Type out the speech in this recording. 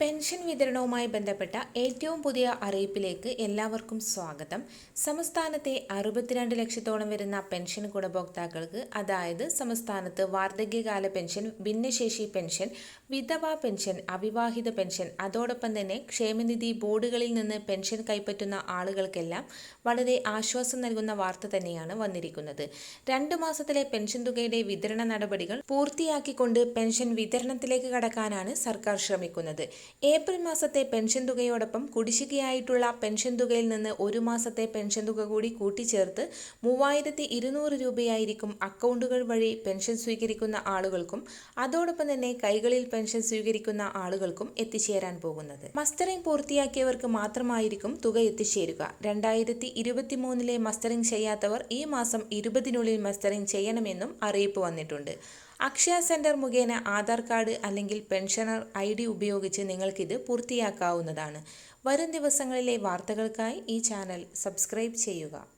Pension വിതരണവുമായി ബന്ധപ്പെട്ട ഏറ്റവും പുതിയ അറിയിപ്പിലേക്ക് എല്ലാവർക്കും സ്വാഗതം. സംസ്ഥാനത്തെ അറുപത്തിരണ്ട് ലക്ഷത്തോളം വരുന്ന പെൻഷൻ ഗുണഭോക്താക്കൾക്ക് അതായത് സംസ്ഥാനത്ത് വാർദ്ധക്യകാല പെൻഷൻ ഭിന്നശേഷി പെൻഷൻ വിധവാ പെൻഷൻ അവിവാഹിത പെൻഷൻ അതോടൊപ്പം തന്നെ ക്ഷേമനിധി ബോർഡുകളിൽ നിന്ന് പെൻഷൻ കൈപ്പറ്റുന്ന ആളുകൾക്കെല്ലാം വളരെ ആശ്വാസം നൽകുന്ന വാർത്ത തന്നെയാണ് വന്നിരിക്കുന്നത്. രണ്ട് മാസത്തിലെ പെൻഷൻ തുകയുടെ വിതരണ നടപടികൾ പൂർത്തിയാക്കിക്കൊണ്ട് പെൻഷൻ വിതരണത്തിലേക്ക് കടക്കാനാണ് സർക്കാർ ശ്രമിക്കുന്നത്. ഏപ്രിൽ മാസത്തെ പെൻഷൻ തുകയോടൊപ്പം കുടിശ്ശികയായിട്ടുള്ള പെൻഷൻ തുകയിൽ നിന്ന് ഒരു മാസത്തെ പെൻഷൻ തുക കൂടി കൂട്ടിച്ചേർത്ത് മൂവായിരത്തി ഇരുന്നൂറ് രൂപയായിരിക്കും അക്കൗണ്ടുകൾ വഴി പെൻഷൻ സ്വീകരിക്കുന്ന ആളുകൾക്കും അതോടൊപ്പം തന്നെ കൈകളിൽ പെൻഷൻ സ്വീകരിക്കുന്ന ആളുകൾക്കും എത്തിച്ചേരാൻ പോകുന്നത്. മസ്റ്ററിംഗ് പൂർത്തിയാക്കിയവർക്ക് മാത്രമായിരിക്കും തുക എത്തിച്ചേരുക. രണ്ടായിരത്തി ഇരുപത്തി മൂന്നിലെ മസ്റ്ററിംഗ് ചെയ്യാത്തവർ ഈ മാസം ഇരുപതിനുള്ളിൽ മസ്റ്ററിംഗ് ചെയ്യണമെന്നും അറിയിപ്പ് വന്നിട്ടുണ്ട്. അക്ഷയ സെന്റർ മുഖേന ആധാർ കാർഡ് അല്ലെങ്കിൽ പെൻഷനർ ഐ ഡി ഉപയോഗിച്ച് നിങ്ങൾക്കിത് പൂർത്തിയാക്കാവുന്നതാണ്. വരും ദിവസങ്ങളിലെ വാർത്തകൾക്കായി ഈ ചാനൽ സബ്സ്ക്രൈബ് ചെയ്യുക.